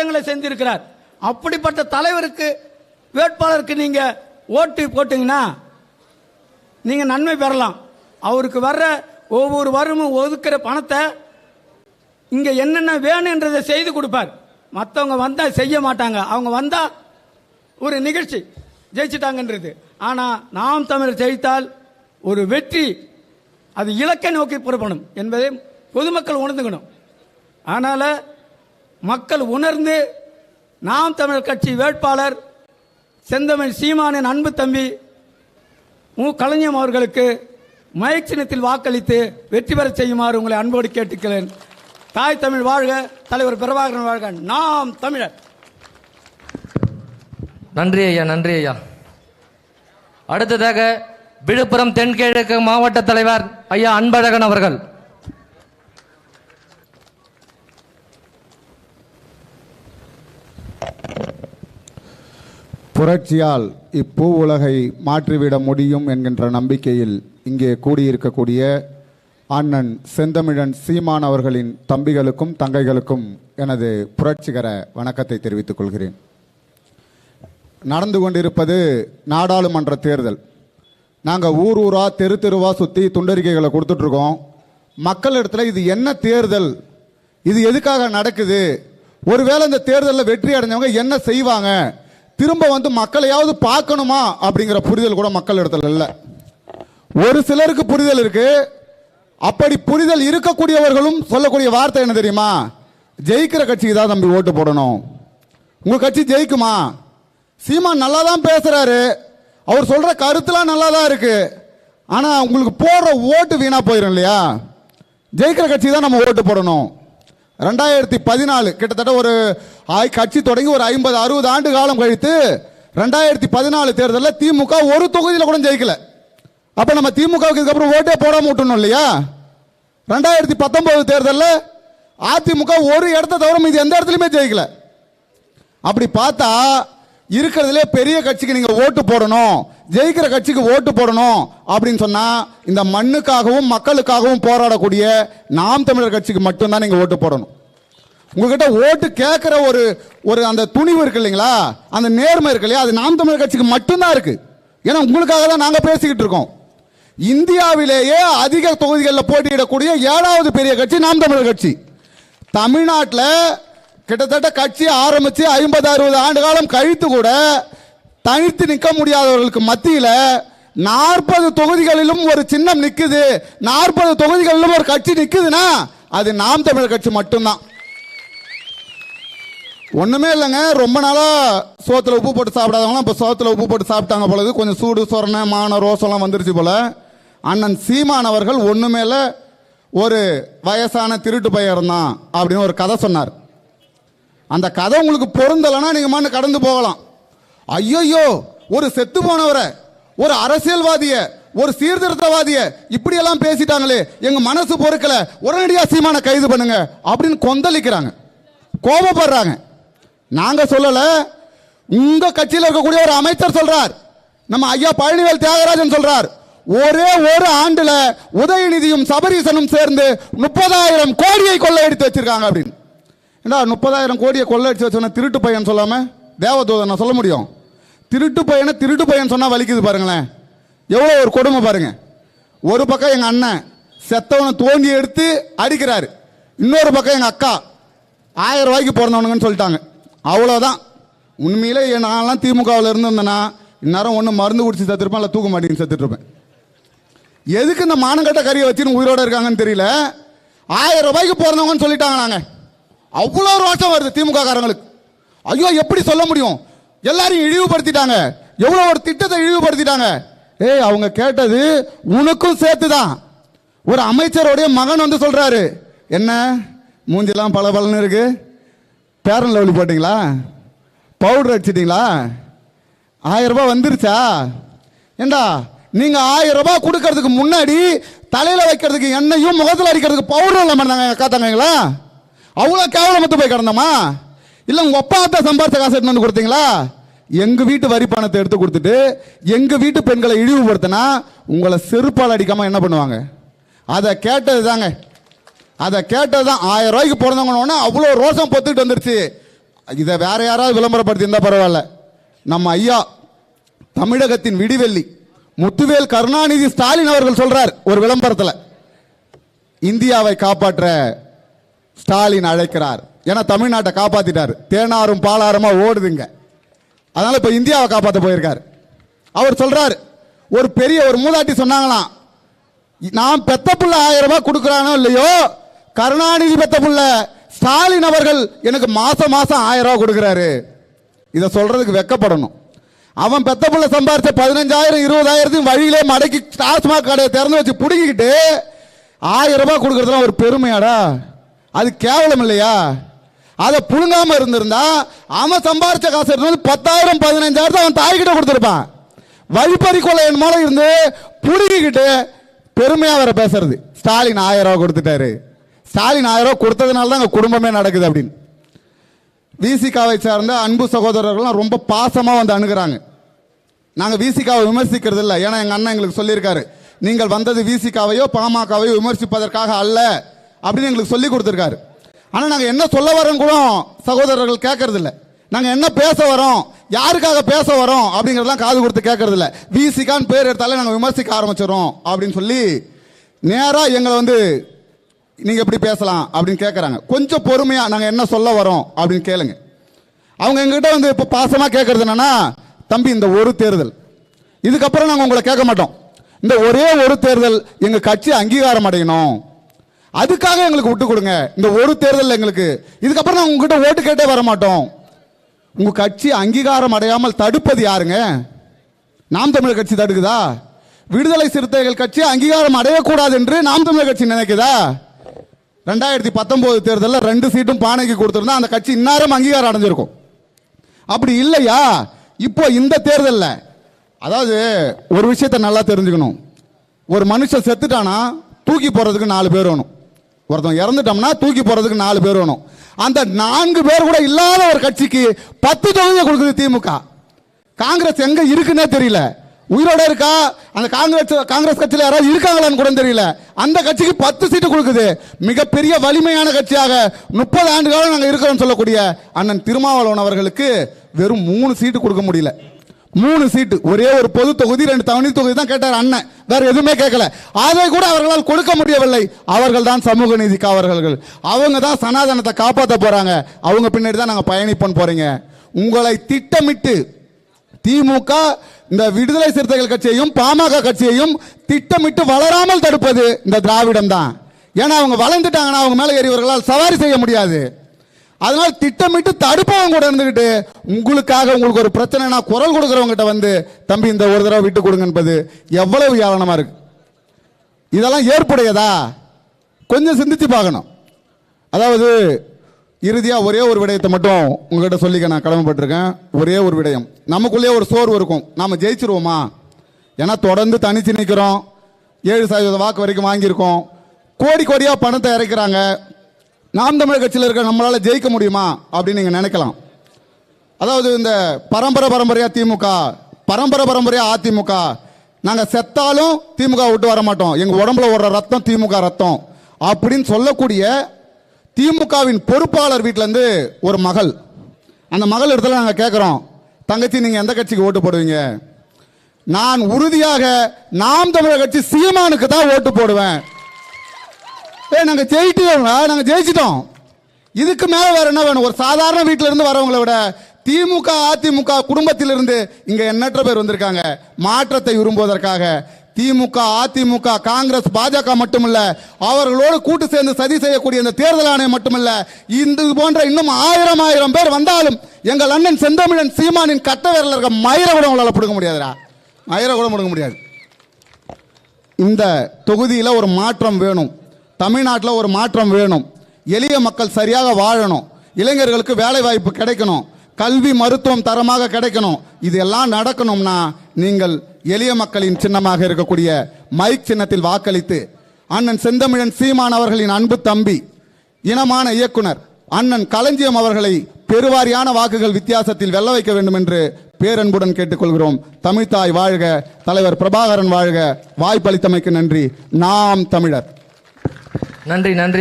போராட்டங்களை செஞ்சிருக்கிறார். அப்படிப்பட்ட தலைவருக்கு வேட்பாளருக்கு நீங்க ஓட்டு போட்டீங்கன்னா நீங்க நன்மை பெறலாம். அவருக்கு வர்ற ஒவ்வொரு வருமும் ஒதுக்கிற பணத்தை இங்க என்னென்ன வேணுன்றதை செய்து கொடுப்பார். மற்றவங்க வந்தா செய்ய மாட்டாங்க. அவங்க வந்தா ஒரு நிகழ்ச்சி ஜெயிச்சிட்டாங்கன்றது. ஆனா நாம் தமிழர் ஜெயித்தால் ஒரு வெற்றி அது இலக்கை நோக்கி புறப்படும் என்பதை பொதுமக்கள் உணர்ந்துக்கணும். ஆனால் மக்கள் உணர்ந்து நாம் தமிழர் கட்சி வேட்பாளர் செந்தமிழ் சீமானின் அன்பு தம்பி மு. கலைஞம் அவர்களுக்கு மயக் சின்னத்தில் வாக்களித்து வெற்றி பெறச் செய்யுமாறு உங்களை அன்போடு கேட்டுக்கிறேன். தாய் தமிழ் வாழ்க தலைவர் பிரபாகரன் வாழ்க. நாம் தமிழர். நன்றி ஐயா நன்றி ஐயா. அடுத்ததாக விழுப்புரம் தென்கிழக்கு மாவட்ட தலைவர் ஐயா அன்பழகன் அவர்கள். புரட்சியால் இப்பூ உலகை மாற்றிவிட முடியும் என்கின்ற நம்பிக்கையில் இங்கே கூடியிருக்கக்கூடிய அண்ணன் செந்தமிழன் சீமான் அவர்களின் தம்பிகளுக்கும் தங்கைகளுக்கும் எனது புரட்சிகர வணக்கத்தை தெரிவித்துக் கொள்கிறேன். நடந்து கொண்டிருப்பது நாடாளுமன்ற தேர்தல். நாங்கள் ஊர் ஊரா தெரு தெருவா சுற்றி துண்டறிக்கைகளை கொடுத்துட்ருக்கோம். மக்கள் இடத்துல இது என்ன தேர்தல்? இது எதுக்காக நடக்குது? ஒருவேளை இந்த தேர்தலில் வெற்றி அடைஞ்சவங்க என்ன செய்வாங்க? திரும்ப வந்து மக்களையாவது பார்க்கணுமா? அப்படிங்கிற புரிதல் கூட மக்கள் இடத்துல இல்லை. ஒரு சிலருக்கு புரிதல் இருக்கு. அப்படி புரிதல் இருக்கக்கூடியவர்களும் சொல்லக்கூடிய வார்த்தை என்ன தெரியுமா? ஜெயிக்கிற கட்சிக்கு தான் தம்பி ஓட்டு போடணும். உங்க கட்சி ஜெயிக்குமா? சீமான் நல்லா தான் பேசுறாரு. அவர் சொல்ற கருத்துலாம் நல்லா தான் இருக்கு. ஆனா உங்களுக்கு போடுற ஓட்டு வீணா போயிடும் இல்லையா? ஜெயிக்கிற கட்சி தான் நம்ம ஓட்டு போடணும். ரெண்டாயிரத்தி பதினாலு கிட்டத்தட்ட ஒரு ஆய்- கட்சி தொடங்கி ஒரு ஐம்பது அறுபது ஆண்டு காலம் கழித்து ரெண்டாயிரத்தி பதினாலு தேர்தலில் திமுக ஒரு தொகுதியில் கூட ஜெயிக்கல. அப்போ நம்ம திமுகவுக்கு இதுக்கப்புறம் ஓட்டே போடாமல் விட்டணும் இல்லையா? ரெண்டாயிரத்தி பத்தொன்பது தேர்தலில் அதிமுக ஒரு இடத்த தவிர இது எந்த இடத்துலையுமே ஜெயிக்கல. அப்படி பார்த்தா இருக்கிறதுலே பெரிய கட்சிக்கு நீங்கள் ஓட்டு போடணும் ஜெயிக்கிற கட்சிக்கு ஓட்டு போடணும் அப்படின்னு சொன்னால் இந்த மண்ணுக்காகவும் மக்களுக்காகவும் போராடக்கூடிய நாம் தமிழர் கட்சிக்கு மட்டும்தான் நீங்கள் ஓட்டு போடணும். உங்ககிட்ட ஓட்டு கேட்கிற ஒரு ஒரு அந்த துணிவு இருக்கு இல்லைங்களா? அந்த நேர்மை இருக்கு இல்லையா? அது நாம் தமிழர் கட்சிக்கு மட்டும்தான் இருக்கு. ஏன்னா உங்களுக்காக தான் நாங்கள் பேசிக்கிட்டு இருக்கோம். இந்தியாவிலேயே அதிக தொகுதிகளில் போட்டியிடக்கூடிய ஏழாவது பெரிய கட்சி நாம் தமிழர் கட்சி. தமிழ்நாட்டில் கிட்டத்தட்ட கட்சி ஆரம்பித்து ஐம்பது அறுபது ஆண்டு காலம் கழித்து கூட தனித்து நிற்க முடியாதவர்களுக்கு மத்தியில் நாற்பது தொகுதிகளிலும் ஒரு சின்னம் நிற்குது நாற்பது தொகுதிகளிலும் ஒரு கட்சி நிற்குதுன்னா அது நாம் தமிழர் கட்சி மட்டும்தான். ஒண்ணுமே இல்லைங்க. ரொம்ப நாளா சோத்துல உப்பு போட்டு சாப்பிடாதவங்களாம் இப்போ சோத்துல உப்பு போட்டு சாப்பிட்டாங்க போலது கொஞ்சம் சூடு சொரணை மான ரோசம்லாம் வந்துருச்சு போல. அண்ணன் சீமான் அவர்கள் ஒண்ணுமே இல்ல ஒரு வயசான திருட்டு பையன் இருந்தான் அப்படின்னு ஒரு கதை சொன்னார். அந்த கதை உங்களுக்கு பொருந்தலைன்னா நீங்க மண்ணு கடந்து போகலாம். ஐயோ ஒரு செத்து போனவரை ஒரு அரசியல்வாதிய ஒரு சீர்திருத்தவாதிய இப்படியெல்லாம் பேசிட்டாங்களே எங்க மனசு பொறுக்கல உடனடியா சீமான கைது பண்ணுங்க அப்படின்னு கொந்தளிக்கிறாங்க. கோபப்படுறாங்க. நாங்க சொல்லல. உங்க கட்சியில் இருக்கக்கூடிய ஒரு அமைச்சர் சொல்றார். நம்ம ஐயா பழனிவேல் தியாகராஜன் சொல்றார். ஒரே ஒரு ஆண்டுல உதயநிதியும் சபரீசனும் சேர்ந்து முப்பதாயிரம் கோடியை கொள்ளையடித்து வச்சிருக்காங்க அப்படின்னு. ஏண்டா முப்பதாயிரம் கோடியை கொள்ளையடிச்சு வச்சவன திருட்டு பையன் சொல்லாம? தேவதூதன் நான் சொல்ல முடியும். திருட்டு பையனை திருட்டு பையன் சொன்னா வலிக்குது பாருங்களேன். எவ்வளோ ஒரு கொடுமை பாருங்க. ஒரு பக்கம் எங்க அண்ணன் செத்தவனை தோண்டி எடுத்து அடிக்கிறாரு. இன்னொரு பக்கம் எங்க அக்கா. ஆயிரம் ரூபாய்க்கு பிறந்தவனுங்கன்னு சொல்லிட்டாங்க. அவ்வளோதான் உண்மையிலே நான்லாம் திமுகவில் இருந்திருந்தேன்னா இந்நேரம் ஒன்று மருந்து குடிச்சு செத்துருப்பேன் இல்லை தூக்க மாட்டேன்னு சத்துட்டுருப்பேன் எதுக்கு இந்த மானங்கட்ட கறியை வச்சுன்னு உயிரோடு இருக்காங்கன்னு தெரியல. ஆயிரம் ரூபாய்க்கு பிறந்தவங்கன்னு சொல்லிட்டாங்க நாங்கள் அவ்வளோ ரோஷம் வருது திமுக காரங்களுக்கு ஐயோ எப்படி சொல்ல முடியும்? எல்லாரையும் இழிவுபடுத்திட்டாங்க. எவ்வளோ ஒரு திட்டத்தை இழிவுபடுத்திட்டாங்க. ஏய் அவங்க கேட்டது உனக்கும் சேர்த்து தான் ஒரு அமைச்சருடைய மகன் வந்து சொல்கிறாரு என்ன? மூஞ்சிலாம் பல பலன்னு இருக்குது பேரன் லெவலி போட்டீங்களா பவுடர் அடிச்சிட்டிங்களா? ஆயிரம் ரூபாய் வந்துருச்சா? ஏண்டா நீங்க ஆயிரம் ரூபாய் கொடுக்கறதுக்கு முன்னாடி தலையில வைக்கிறதுக்கு எண்ணெயும் முகத்தில் அடிக்கிறதுக்கு பவுடர் இல்லாம இருந்தாங்க அக்கா தங்கங்களா? அவ்வளோ கேவலமத்து போய் கிடந்தோமா? இல்லை உங்க அப்பா அத்தா சம்பாரிச்ச காசு எடுத்து வந்து கொடுத்தீங்களா? எங்க வீட்டு வரி பணத்தை எடுத்து கொடுத்துட்டு எங்க வீட்டு பெண்களை இழிவுபடுத்தினா உங்களை செருப்பால் அடிக்காம என்ன பண்ணுவாங்க? அதை கேட்டது தாங்க அதை கேட்டதான் ஆயிரம் ரூபாய்க்கு பிறந்தவங்கன்னு அவ்வளோ ரோசம் பொத்துட்டு வந்துருச்சு. இதை வேற யாராவது விளம்பரப்படுத்தி இருந்தால் பரவாயில்ல. நம்ம ஐயா தமிழகத்தின் விடிவெள்ளி முத்துவேல் கருணாநிதி ஸ்டாலின் அவர்கள் சொல்றார் ஒரு விளம்பரத்தில். இந்தியாவை காப்பாற்ற ஸ்டாலின் அழைக்கிறார். ஏன்னா தமிழ்நாட்டை காப்பாத்திட்டார். தேனாரும் பாலாருமா ஓடுதுங்க. அதனால இப்ப இந்தியாவை காப்பாற்ற போயிருக்கார். அவர் சொல்றார் ஒரு பெரிய ஒரு மூதாட்டி சொன்னாங்களாம் நான் பெத்த புள்ள ஆயிரம் ரூபாய் கொடுக்குறானோ இல்லையோ? கருணாநிதி பெத்தமுள்ள ஸ்டாலின் அவர்கள் எனக்கு மாசம் மாசம் ஆயிரம் ரூபா கொடுக்குறாரு. இதை சொல்றதுக்கு வெக்கப்படணும். அவன் பெத்த புள்ள சம்பாரிச்ச பதினஞ்சாயிரம் இருபதாயிரத்தையும் வழியிலே மடக்கி டாஸ்மாக் கடையை திறந்து வச்சு பிடுங்கிக்கிட்டு ஆயிரம் ரூபாய் கொடுக்கறதுலாம் ஒரு பெருமையாடா. அது கேவலம் இல்லையா? அதை புழுங்காம இருந்திருந்தா அவன் சம்பாரிச்ச காசு எடுத்து பத்தாயிரம் பதினஞ்சாயிரத்தை அவன் தாய்கிட்ட கொடுத்துருப்பான். வழிப்பறி என் மூலம் இருந்து புடுங்கிக்கிட்டு பெருமையா வர பேசுறது. ஸ்டாலின் ஆயிரம் ரூபாய் கொடுத்துட்டாரு. ஸ்டாலின் ஆயிரம் கொடுத்ததுனால தான் எங்கள் குடும்பமே நடக்குது அப்படின்னு. விசிகாவை சார்ந்த அன்பு சகோதரர்கள்லாம் ரொம்ப பாசமாக வந்து அணுகிறாங்க. நாங்கள் விசிகாவை விமர்சிக்கிறது இல்லை. ஏன்னா எங்கள் அண்ணன் எங்களுக்கு சொல்லியிருக்காரு. நீங்கள் வந்தது விசிகாவையோ பாமகவையோ விமர்சிப்பதற்காக அல்ல அப்படின்னு எங்களுக்கு சொல்லி கொடுத்துருக்காரு. ஆனால் நாங்கள் என்ன சொல்ல வரோம் கூட சகோதரர்கள் கேட்கறது நாங்கள் என்ன பேச வரோம் யாருக்காக பேச வரோம் அப்படிங்கிறதெல்லாம் காது கொடுத்து கேட்கறது விசிகான்னு பேர் எடுத்தாலே நாங்கள் விமர்சிக்க ஆரம்பிச்சிடறோம் அப்படின்னு சொல்லி நேராக எங்களை வந்து நீங்க எப்படி பேசலாம் அப்படின்னு கேட்கறாங்க கொஞ்சம் பொறுமையா நாங்க என்ன சொல்ல வரோம் அப்படின்னு கேளுங்க. அவங்க எங்ககிட்ட வந்து இப்ப பாசமா கேட்கறது என்னன்னா தம்பி இந்த ஒரு தேர்தல். இதுக்கப்புறம் நாங்க உங்களை கேட்க மாட்டோம். இந்த ஒரே ஒரு தேர்தல் எங்க கட்சி அங்கீகாரம் அடையணும். அதுக்காக எங்களுக்கு விட்டு கொடுங்க. இந்த ஒரு தேர்தல் எங்களுக்கு இதுக்கப்புறம் நாங்க உங்ககிட்ட ஓட்டு கேட்டே வர மாட்டோம். உங்க கட்சி அங்கீகாரம் அடையாமல் தடுப்பது யாருங்க? நாம் தமிழர் கட்சி தடுக்குதா? விடுதலை சிறுத்தைகள் கட்சி அங்கீகாரம் அடையக்கூடாது என்று நாம் தமிழர் கட்சி நினைக்குதா? ரெண்டாயிரத்தி பத்தொம்போது தேர்தலில் ரெண்டு சீட்டும் பானைக்கு கொடுத்துருந்தா அந்த கட்சி இந்நேரம் அங்கீகாரம் அடைஞ்சிருக்கும். அப்படி இல்லையா? இப்போ இந்த தேர்தலில் அதாவது ஒரு விஷயத்தை நல்லா தெரிஞ்சுக்கணும். ஒரு மனுஷன் செத்துட்டானா தூக்கி போகிறதுக்கு நாலு பேர் வேணும். ஒருத்தன் இறந்துட்டோம்னா தூக்கி போகிறதுக்கு நாலு பேர் வேணும். அந்த நான்கு பேர் கூட இல்லாத ஒரு கட்சிக்கு பத்து தொகுதியை கொடுக்குது திமுக. காங்கிரஸ் எங்கே இருக்குன்னே தெரியல. உயிரோட இருக்கா? அந்த காங்கிரஸ் காங்கிரஸ் கட்சியில் யாராவது இருக்காங்களான்னு கூட தெரியல. அந்த கட்சிக்கு பத்து சீட்டு கொடுக்குது. மிகப்பெரிய வலிமையான கட்சியாக முப்பது ஆண்டு காலம் நாங்கள் இருக்கிறோம் சொல்லக்கூடிய அண்ணன் திருமாவளவன் அவர்களுக்கு வெறும் மூணு சீட்டு கொடுக்க முடியல. மூணு சீட்டு. ஒரே ஒரு பொது தொகுதி ரெண்டு தனி தொகுதி தான் கேட்டார் அண்ணன். வேற எதுவுமே கேட்கல. அதை கூட அவர்களால் கொடுக்க முடியவில்லை. அவர்கள் தான் சமூக நீதி காவலர்கள் அவங்க தான் சனாதனத்தை காப்பாற்ற போறாங்க. அவங்க பின்னாடி தான் நாங்கள் பயணிப்போம் போறீங்க. உங்களை திட்டமிட்டு திமுக இந்த விடுதலை சிறுத்தைகள் கட்சியையும் பாமக கட்சியையும் திட்டமிட்டு வளராமல் தடுப்பது இந்த திராவிடம் தான் ஏன்னா அவங்க வளர்ந்துட்டாங்கன்னா அவங்க மேலே ஏறியவர்களால் சவாரி செய்ய முடியாது. அதனால் திட்டமிட்டு தடுப்பவங்க கூட இருந்துக்கிட்டு உங்களுக்காக உங்களுக்கு ஒரு பிரச்சனைனா குரல் கொடுக்குறவங்ககிட்ட வந்து தம்பி இந்த ஒரு தடவை விட்டு கொடுங்க என்பது எவ்வளவு ஏளனமா இருக்கு. இதெல்லாம் ஏற்புடையதா? கொஞ்சம் சிந்திச்சு பார்க்கணும். அதாவது இறுதியாக ஒரே ஒரு விடயத்தை மட்டும் உங்ககிட்ட சொல்லிக்க நான் கடமைப்பட்டிருக்கேன். ஒரே ஒரு விடயம். நமக்குள்ளேயே ஒரு சோர்வு இருக்கும். நாம் ஜெயிச்சிருவோமா? ஏன்னா தொடர்ந்து தனிச்சு நிற்கிறோம் ஏழு சதவீத வாக்கு வரைக்கும் வாங்கியிருக்கோம். கோடி கோடியாக பணத்தை இறைக்கிறாங்க. நாம் தமிழர் கட்சியில் இருக்க நம்மளால் ஜெயிக்க முடியுமா? அப்படின்னு நீங்கள் நினைக்கலாம். அதாவது இந்த பரம்பரை பரம்பரையாக திமுக பரம்பரை பரம்பரையாக அதிமுக. நாங்கள் செத்தாலும் திமுக விட்டு வர மாட்டோம். எங்கள் உடம்புல ஓடுற ரத்தம் திமுக ரத்தம். அப்படின்னு சொல்லக்கூடிய திமுகவின் பொறுப்பாளர் வீட்டிலேருந்து ஒரு மகள். அந்த மகள் இடத்துல நாங்கள் கேட்குறோம் தங்கச்சி நீங்கள் எந்த கட்சிக்கு ஓட்டு போடுவீங்க? நான் உறுதியாக நாம் தமிழர் கட்சி சீமானுக்கு தான் ஓட்டு போடுவேன். ஏய் நாங்கள் ஜெயிட்டோம் நாங்கள் ஜெயிச்சிட்டோம். இதுக்கு மேலே வேற என்ன வேணும்? ஒரு சாதாரண வீட்ல இருந்து வரவங்களை விட திமுக அதிமுக குடும்பத்திலிருந்து இங்கே எண்ணற்ற பேர் வந்திருக்காங்க. மாற்றத்தை விரும்புவதற்காக திமுக அதிமுக காங்கிரஸ் பாஜக மட்டுமல்ல அவர்களோடு கூட்டு சேர்ந்து சதி செய்யக்கூடிய இந்த தேர்தல் ஆணையம் மட்டுமல்ல இந்த இது போன்ற இன்னும் ஆயிரம் ஆயிரம் பேர் வந்தாலும் எங்கள் அண்ணன் செந்தமிழன் சீமானின் கட்ட விரல இருக்க மயிர கூட உங்களால் பிடுங்க முடியாதுடா. மயிர கூட பிடுங்க முடியாது. இந்த தொகுதியில் ஒரு மாற்றம் வேணும். தமிழ்நாட்டில் ஒரு மாற்றம் வேணும். எளிய மக்கள் சரியாக வாழணும். இளைஞர்களுக்கு வேலை வாய்ப்பு கிடைக்கணும். கல்வி மருத்துவம் தரமாக கிடைக்கணும். இது எல்லாம் நடக்கணும்னா நீங்கள் எளிய மக்களின் சின்னமாக இருக்கக்கூடிய மைக் சின்னத்தில் வாக்களித்து அண்ணன் செந்தமிழன் சீமான் அவர்களின் அன்பு தம்பி இனமான இயக்குனர் அண்ணன் களஞ்சியம் அவர்களை பெருவாரியான வாக்குகள் வித்தியாசத்தில் வெல்ல வைக்க வேண்டும் என்று பேரன்புடன் கேட்டுக்கொள்கிறோம். தமிழ்தாய் வாழ்க தலைவர் பிரபாகரன் வாழ்க. வாய்ப்பளித்தமைக்கு நன்றி. நாம் தமிழர். நன்றி நன்றி.